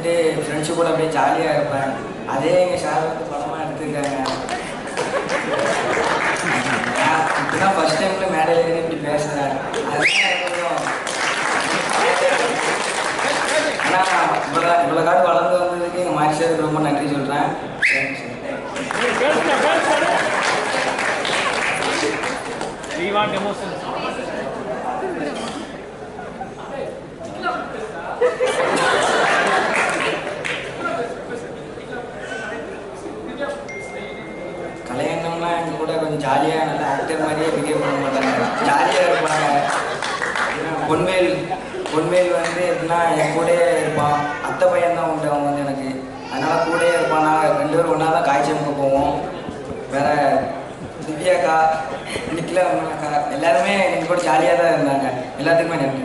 எடுத்துகிட்டு ஃப்ரெண்ட்ஸு கூட அப்படியே ஜாலியாக இருப்பேன். அதே எங்கள் சார் வந்து படமாக எடுத்துருக்காங்க இப்பதான் ஃபஸ்ட் டைம்ல மேடையில் இருந்து இப்படி பேசுகிறேன் ஆனால் கொஞ்சம் இவ்வளோ இவ்வளோ காடு வளர்ந்து வந்ததுக்கு எங்கள் மாரி சாருக்கு ரொம்ப நன்றி சொல்கிறேன் We want emotions. போட்டால் கொஞ்சம் ஜாலியாக நல்லா ஆக்டர் மாதிரியே பிஹேவ் பண்ண மாட்டாங்க. ஜாலியாக இருப்பாங்க. பொன்மேல் பொன்மேல் வந்து எப்படின்னா என் கூடயே இருப்பான். அத்தை பையன் தான் உண்டு அவன் வந்து எனக்கு. அதனால் கூடயே இருப்பான். ரெண்டு பேரும் ஒன்றா தான் காய்ச்சலுக்கு போவோம். வேற திவ்யாக்கா நிக்கிலா அக்கா எல்லாருமே எங்க கூட ஜாலியாக தான் இருந்தாங்க. எல்லாத்துக்குமே நன்றி.